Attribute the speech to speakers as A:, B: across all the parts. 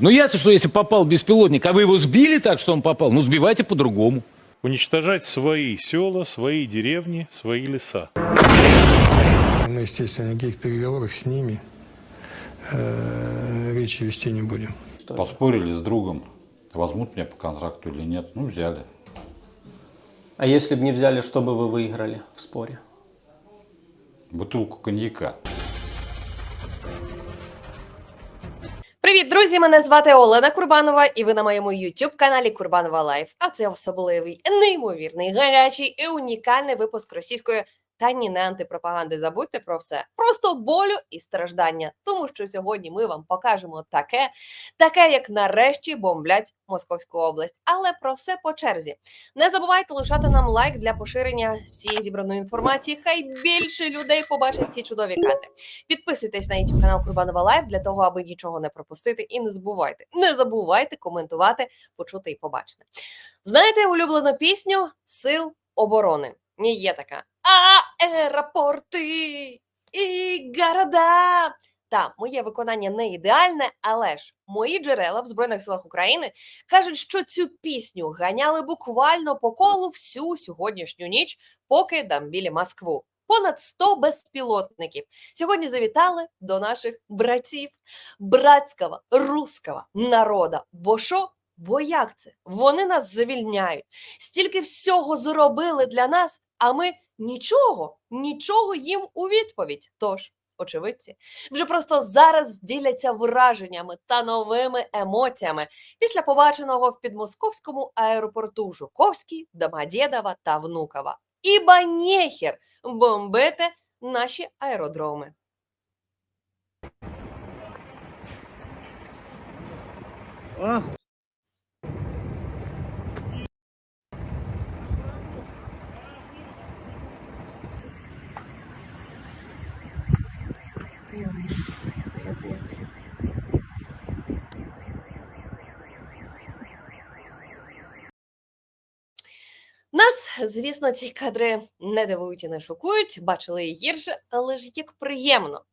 A: Ну ясно, что если попал беспилотник, а вы его сбили так, что он попал, ну сбивайте по-другому.
B: Уничтожать свои села, свои деревни, свои леса.
C: Мы, естественно, о никаких переговорах с ними э, речи вести не будем.
D: Поспорили с другом, возьмут меня по контракту или нет. Ну, взяли.
E: А если бы не взяли, что бы вы выиграли в споре?
D: Бутылку коньяка.
F: Привіт, друзі! Мене звати Олена Курбанова, і ви на моєму youtube каналі Курбанова Лайф. А це особливий, неймовірний, гарячий і унікальний випуск російської та ні не антипропаганди. Забудьте про все. Просто болю і страждання. Тому що сьогодні ми вам покажемо таке, таке, як нарешті бомблять Московську область. Але про все по черзі. Не забувайте лишати нам лайк для поширення всієї зібраної інформації. Хай більше людей побачать ці чудові кадри. Підписуйтесь на YouTube канал Курбанова Лайф для того, аби нічого не пропустити. І не забувайте, не забувайте коментувати, почути і побачити. Знаєте улюблену пісню Сил оборони? Ні, є така. Аеропорти і города. Та моє виконання не ідеальне, але ж мої джерела в Збройних силах України кажуть, що цю пісню ганяли буквально по колу всю сьогоднішню ніч, поки дамбілі Москву. Понад 100 безпілотників сьогодні завітали до наших братів, братського русского народа. Бо що? Бо як це? Вони нас завільняють. Стільки всього зробили для нас, а ми нічого, нічого їм у відповідь. Тож, очевидці, вже просто зараз діляться враженнями та новими емоціями після побаченого в підмосковському аеропорту Жуковський, Домодєдова та Внукова. Іба нєхер бомбити наші аеродроми. Нас, звісно, ці кадри не дивують і не шокують, бачили і гірше, але ж як приємно.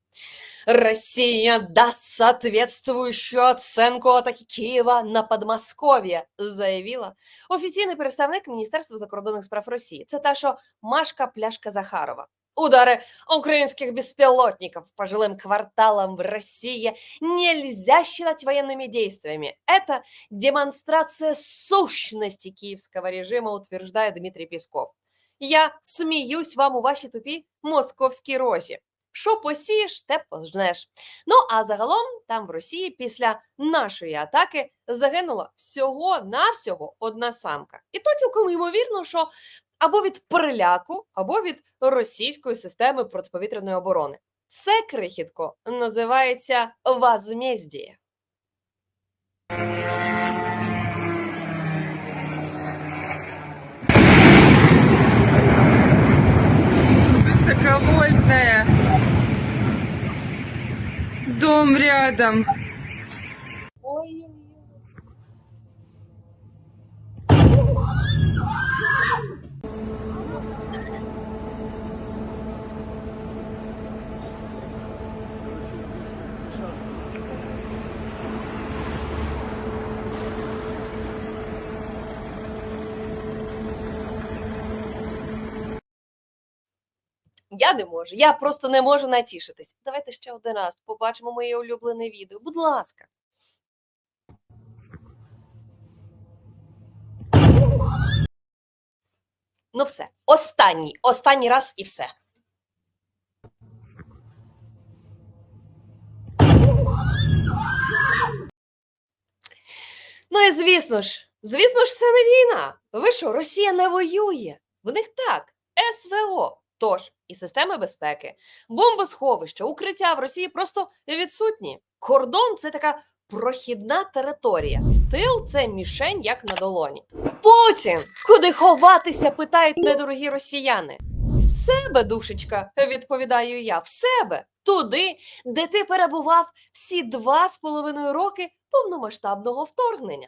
F: Россия даст соответствующую оценку атаки Києва на Подмосков'я, заявила офіційний представник Міністерства закордонних справ Росії. Це та, що Машка Пляшка Захарова. Удары украинских беспилотников по жилым кварталам в России нельзя считать военными действиями. Это демонстрация сущности киевского режима, утверждает Дмитрий Песков. Я сміюсь вам у ваші тупі московські рожі. Що посієш, те пожнеш. Ну а загалом там в Росії після нашої атаки загинула всього навсього одна самка. І то цілком ймовірно, що або від переляку, або від російської системи протиповітряної оборони. Це крихітко називається возмездіє.
G: Высоковольтная. Дом рядом.
F: Я не можу, я просто не можу натішитись. Давайте ще один раз побачимо моє улюблене відео. Будь ласка. Ну, все, останній, останній раз і все. Ну і звісно ж, звісно ж, це не війна. Ви що, Росія не воює? В них так, СВО. Тож і системи безпеки, бомбосховища, укриття в Росії просто відсутні. Кордон це така прохідна територія. Тил це мішень як на долоні. Путін! Куди ховатися? питають недорогі росіяни. В себе, душечка, відповідаю я, в себе. Туди, де ти перебував всі два з половиною роки повномасштабного вторгнення.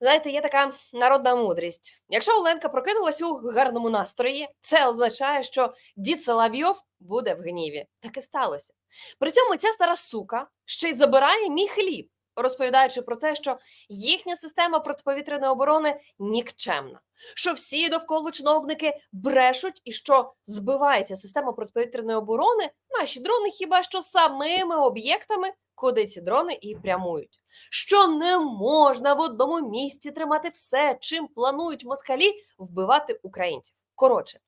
F: Знаєте, є така народна мудрість. Якщо Оленка прокинулась у гарному настрої, це означає, що дід Соловйов буде в гніві. Так і сталося. При цьому ця стара сука ще й забирає мій хліб, розповідаючи про те, що їхня система протиповітряної оборони нікчемна, що всі довкола чиновники брешуть, і що збивається система протиповітряної оборони, наші дрони хіба що самими об'єктами, куди ці дрони і прямують що не можна в одному місці тримати все, чим планують москалі вбивати українців. Коротше,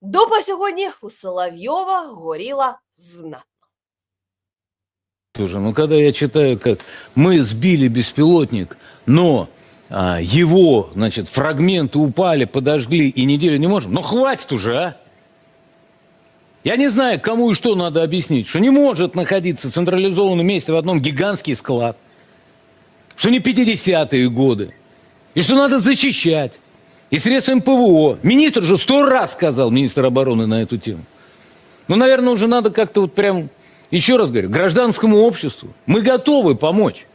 F: дупа сьогодні у Соловйова горіла знатно.
A: Тоже, ну когда я читаю, как мы сбили беспилотник, но а, его, значит, фрагменты упали, подожгли и неделю не можем, ну хватит уже, а! Я не знаю, кому и что надо объяснить, что не может находиться в централизованном месте в одном гигантский склад, что не 50-е годы, и что надо защищать, и средствами ПВО. Министр же сто раз сказал, министр обороны, на эту тему. Ну, наверное, уже надо как-то вот прям, еще раз говорю, гражданскому обществу. Мы готовы помочь.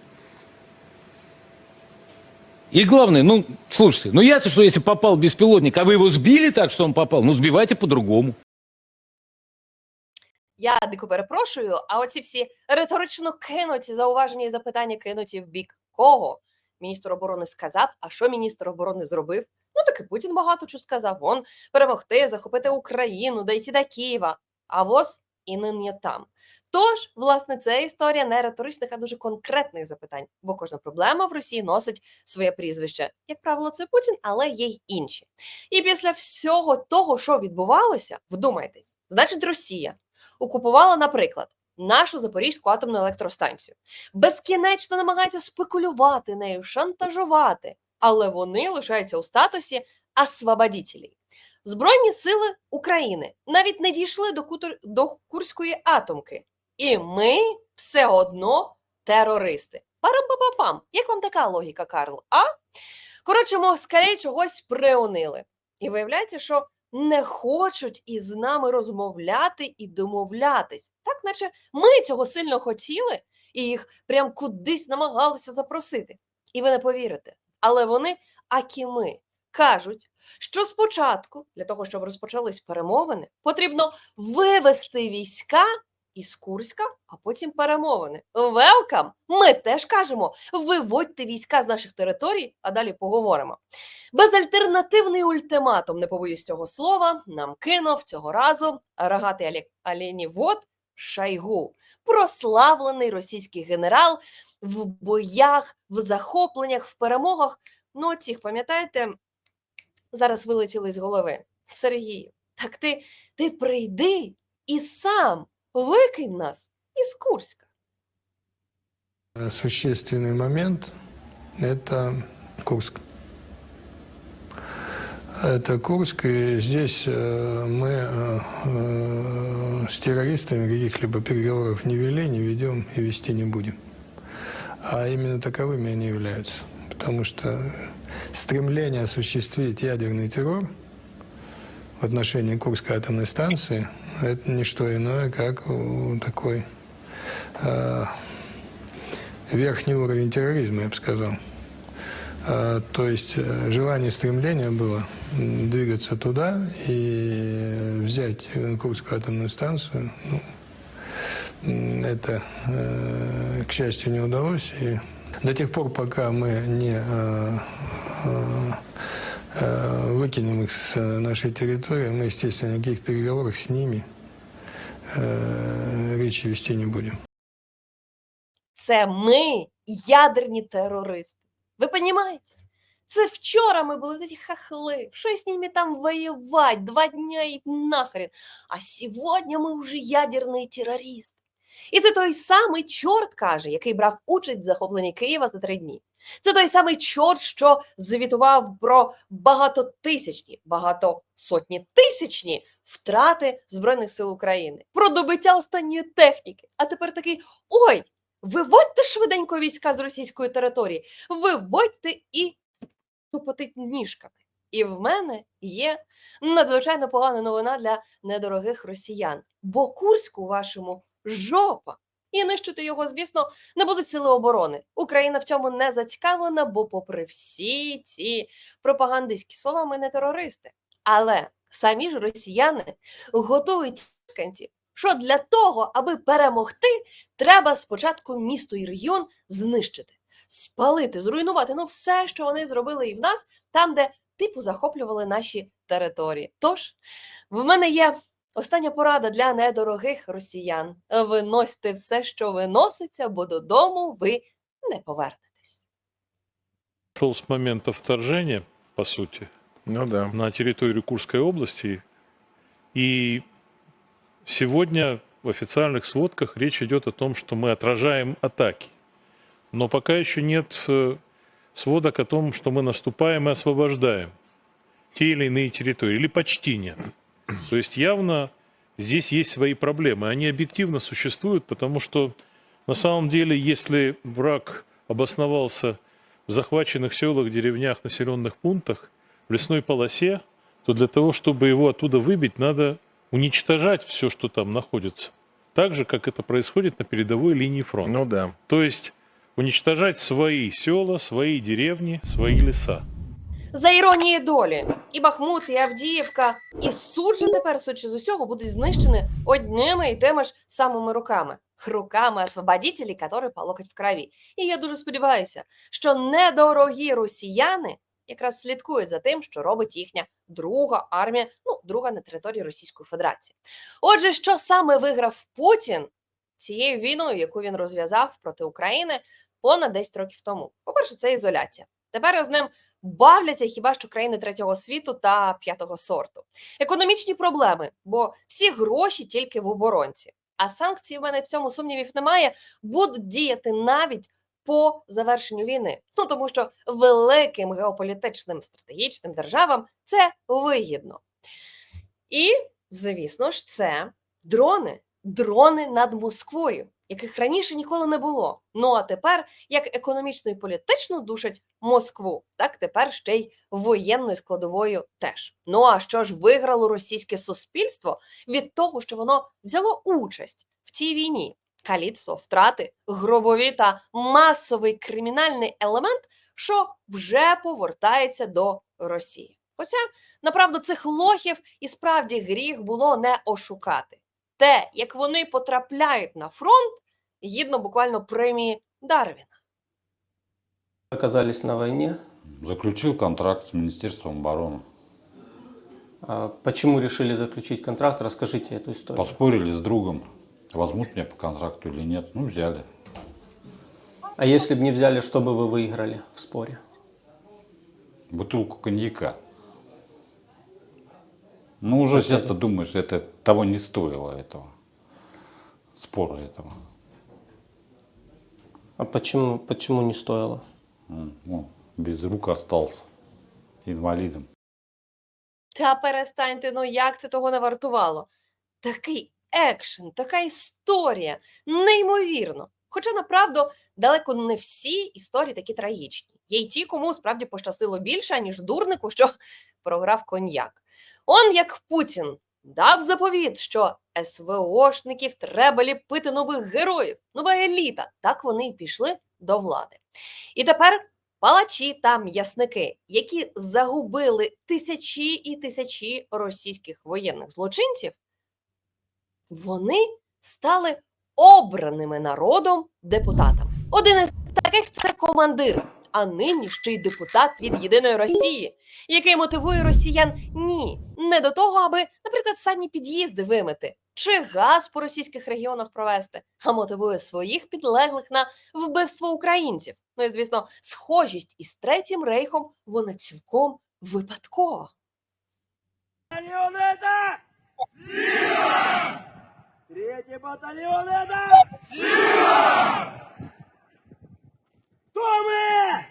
A: И главное, ну, слушайте, ну ясно, что если попал беспилотник, а вы его сбили так, что он попал, ну, сбивайте по-другому.
F: Я дико перепрошую, а оці всі риторично кинуті зауваження і запитання кинуті в бік кого? Міністр оборони сказав, а що міністр оборони зробив? Ну таки Путін багато чого сказав. Он перемогти, захопити Україну, дійти до Києва. А воз і нині там. Тож, власне, це історія не риторичних, а дуже конкретних запитань, бо кожна проблема в Росії носить своє прізвище. Як правило, це Путін, але є й інші. І після всього того, що відбувалося, вдумайтесь, значить, Росія окупувала, наприклад, нашу Запорізьку атомну електростанцію, безкінечно намагається спекулювати нею, шантажувати, але вони лишаються у статусі освободітелів. Збройні сили України навіть не дійшли до, Кутур... до Курської атомки, і ми все одно терористи. Парам-па-па-пам. Як вам така логіка, Карл? А? Коротше, москалі чогось приунили. І виявляється, що не хочуть із нами розмовляти і домовлятись. Так, наче ми цього сильно хотіли і їх прям кудись намагалися запросити. І ви не повірите, але вони, акі ми, кажуть, що спочатку, для того, щоб розпочались перемовини, потрібно вивести війська із Курська, а потім перемовини. Велкам! Ми теж кажемо: виводьте війська з наших територій, а далі поговоримо. Безальтернативний ультиматум, не побоюсь цього слова, нам кинув цього разу рогатий Алі... Алінівод Шайгу, прославлений російський генерал в боях, в захопленнях, в перемогах. Ну, цих, пам'ятаєте, зараз вилетіли з голови. Сергію, так ти, ти прийди і сам викинь нас із Курська.
C: Существенный момент – это Курск. Это Курск, и здесь э, мы э, э, с террористами каких-либо переговоров не вели, не ведем и вести не будем. А именно таковыми они являются. Потому что стремление осуществить ядерный террор в отношении Курской атомной станции – это не что иное, как э, такой э, верхний уровень терроризма, я бы сказал. А, То есть э, желание, стремление было двигаться туда и взять э, Курскую атомную станцию. Ну, это, э, к счастью, не удалось. И до тех пор, пока мы не э, э, э, выкинем их с э, нашей территории, мы, естественно, о никаких переговорах с ними э, речи вести не будем.
F: Це ми, ядерні терористи. Ви розумієте? Це вчора ми були ці хахли. Що з ними там воювати? Два дня і нахрен. А сьогодні ми вже ядерні терористи. І це той самий чорт каже, який брав участь в захопленні Києва за три дні. Це той самий чорт, що звітував про багатотисячні, багатосотні тисячні втрати Збройних сил України, про добиття останньої техніки. А тепер такий: ой, виводьте швиденько війська з російської території, виводьте і тупотить ніжками. І в мене є надзвичайно погана новина для недорогих росіян, бо Курськ у вашому жопа. І нищити його, звісно, не будуть сили оборони. Україна в цьому не зацікавлена, бо, попри всі ці пропагандистські слова, ми не терористи. Але самі ж росіяни готують мешканців, що для того, аби перемогти, треба спочатку місто і регіон знищити, спалити, зруйнувати ну все, що вони зробили і в нас, там, де типу захоплювали наші території. Тож в мене є остання порада для недорогих росіян: виносьте все, що виноситься, бо додому ви не повернетесь.
B: Шел с момента вторжения, по сути,
A: Ну да.
B: на территорию Курской области. И сегодня в официальных сводках речь идет о том, что мы отражаем атаки. Но пока еще нет э, сводок о том, что мы наступаем и освобождаем те или иные территории, или почти нет. То есть явно здесь есть свои проблемы. Они объективно существуют, потому что на самом деле, если враг обосновался в захваченных селах, деревнях, населенных пунктах, в лесной полосе, то для того, чтобы его оттуда выбить, надо уничтожать все, что там находится. Так же, как это происходит на передовой линии фронта.
A: Ну да.
B: То есть уничтожать свои села, свои деревни, свои леса.
F: За іронією долі, і Бахмут, і Авдіївка, і суд же тепер, судячи з усього, будуть знищені одними і тими ж самими руками. Руками освободителей, які по в крові. І я дуже сподіваюся, що недорогі росіяни якраз слідкують за тим, що робить їхня друга армія, ну, друга на території Російської Федерації. Отже, що саме виграв Путін цією війною, яку він розв'язав проти України понад 10 років тому? По-перше, це ізоляція. Тепер з ним бавляться хіба що країни третього світу та п'ятого сорту. Економічні проблеми, бо всі гроші тільки в оборонці. А санкції в мене в цьому сумнівів немає, будуть діяти навіть по завершенню війни. Ну тому що великим геополітичним стратегічним державам це вигідно. І, звісно ж, це дрони, дрони над Москвою, яких раніше ніколи не було. Ну а тепер, як економічно і політично душать Москву, так тепер ще й воєнною складовою теж. Ну а що ж виграло російське суспільство від того, що воно взяло участь в цій війні? Каліцтво, втрати, гробові та масовий кримінальний елемент, що вже повертається до Росії. Хоча, направду, цих лохів і справді гріх було не ошукати. Те, як вони потрапляють на фронт, гідно буквально премії Дарвіна.
E: Оказались на войне.
D: Заключил контракт с Министерством обороны.
E: А Почему решили заключить контракт? Расскажите эту историю.
D: Поспорили с другом, возьмут меня по контракту или нет. Ну, взяли.
E: А если бы не взяли, что бы вы выиграли в споре?
D: Бутылку коньяка. Ну, уже сейчас ты думаешь, это того не стоило этого. Спора этого.
E: А почему, почему не стоило?
D: М, ну, без рук остался. Инвалидом.
F: Та перестаньте, ну як це того не вартувало? Такий екшен, така історія, неймовірно. Хоча, направду, далеко не всі історії такі трагічні. Є й ті, кому справді пощастило більше, ніж дурнику, що програв коньяк. Он як Путін дав заповіт, що СВОшників треба ліпити нових героїв, нова еліта. Так вони й пішли до влади. І тепер палачі та м'ясники, які загубили тисячі і тисячі російських воєнних злочинців, вони стали обраними народом депутатами. Один із таких це командир, а нині ще й депутат від єдиної Росії, який мотивує росіян ні, не до того, аби, наприклад, санні під'їзди вимити чи газ по російських регіонах провести, а мотивує своїх підлеглих на вбивство українців. Ну і звісно, схожість із третім рейхом вона цілком випадкова.
H: Третий батальон это! Кто мы?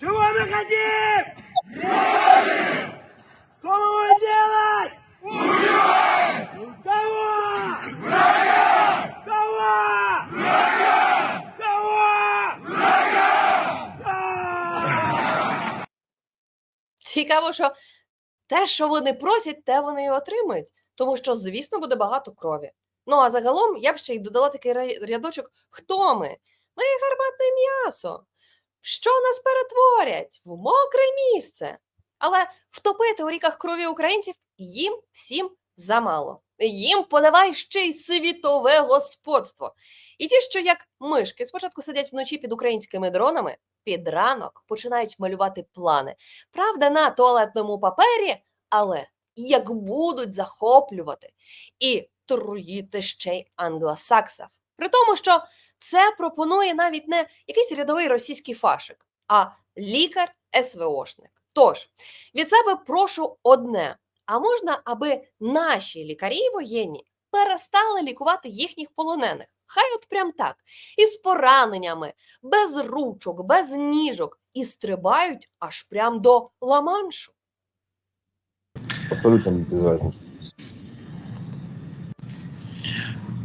H: Чего мы хотим? Что мы будем делать? Убивать! Кого? Врага! Кого? Врага! Кого? Врага!
F: Цікаво, що те, що вони просять, те вони і отримують, тому що, звісно, буде багато крові. Ну а загалом я б ще й додала такий рядочок: хто ми? Ми гарматне м'ясо. Що нас перетворять в мокре місце? Але втопити у ріках крові українців їм всім замало. Їм подавай ще й світове господство. І ті, що як мишки спочатку сидять вночі під українськими дронами, під ранок починають малювати плани. Правда, на туалетному папері, але як будуть захоплювати і труїти ще й англосаксів. При тому, що це пропонує навіть не якийсь рядовий російський фашик, а лікар СВОшник. Тож від себе прошу одне: а можна, аби наші лікарі воєнні перестали лікувати їхніх полонених? Хай от прям так, із пораненнями, без ручок, без ніжок, і стрибають аж прям до Ла-Маншу.
I: Абсолютно разницы.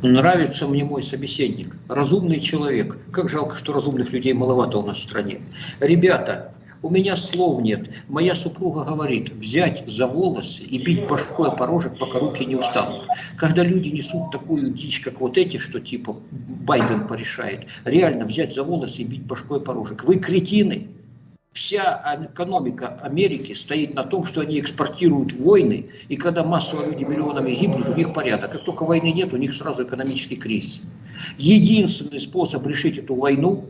J: Нравится мне мой собеседник. Разумный человек. Как жалко, что разумных людей маловато у нас в стране. Ребята, у меня слов нет. Моя супруга говорит, взять за волосы и бить башкой порожек, пока руки не устанут. Когда люди несут такую дичь, как вот эти, что типа Байден порешает, реально взять за волосы и бить башкой порожек. Вы кретины. Вся экономика Америки стоит на том, что они экспортируют войны, и когда массово люди миллионами гибнут, у них порядок. Как только войны нет, у них сразу экономический кризис. Единственный способ решить эту войну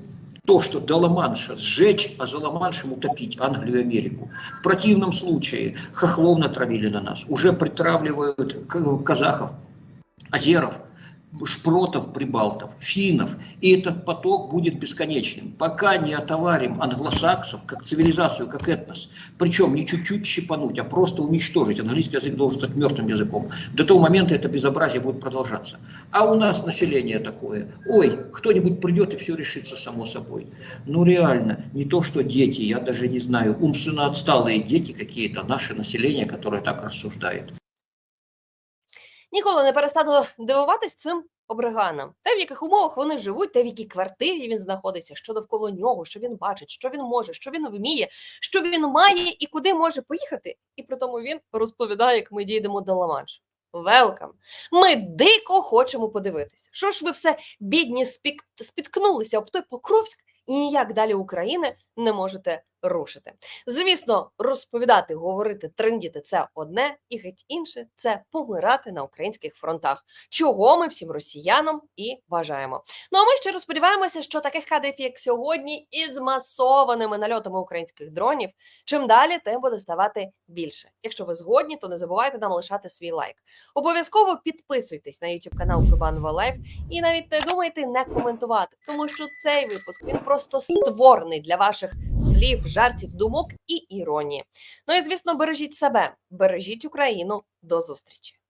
J: то, что до сжечь, а за Ла-Маншем утопить Англию и Америку. В противном случае хохлов натравили на нас. Уже притравливают казахов, азеров, шпротов, прибалтов, финнов. И этот поток будет бесконечным. Пока не отоварим англосаксов, как цивилизацию, как этнос, причем не чуть-чуть щипануть, а просто уничтожить. Английский язык должен стать мертвым языком. До того момента это безобразие будет продолжаться. А у нас население такое. Ой, кто-нибудь придет и все решится само собой. Ну реально, не то что дети, я даже не знаю, умственно отсталые дети какие-то, наше население, которое так рассуждает.
F: Ніколи не перестану дивуватись цим обриганам. Те, в яких умовах вони живуть, те, в якій квартирі він знаходиться, що довкола нього, що він бачить, що він може, що він вміє, що він має і куди може поїхати. І при тому він розповідає, як ми дійдемо до Ла-Маншу. Велкам. Ми дико хочемо подивитися. Що ж ви все бідні спіткнулися об той Покровськ і ніяк далі України не можете рушити. Звісно, розповідати, говорити, трендіти це одне, і геть інше це помирати на українських фронтах, чого ми всім росіянам і бажаємо. Ну а ми ще розподіваємося, що таких кадрів, як сьогодні, із масованими нальотами українських дронів, чим далі, тим буде ставати більше. Якщо ви згодні, то не забувайте нам лишати свій лайк. Обов'язково підписуйтесь на YouTube канал Курбанова Лайф і навіть не думайте не коментувати, тому що цей випуск він просто створений для ваших слів, жартів, думок і іронії. Ну і звісно, бережіть себе, бережіть Україну. До зустрічі.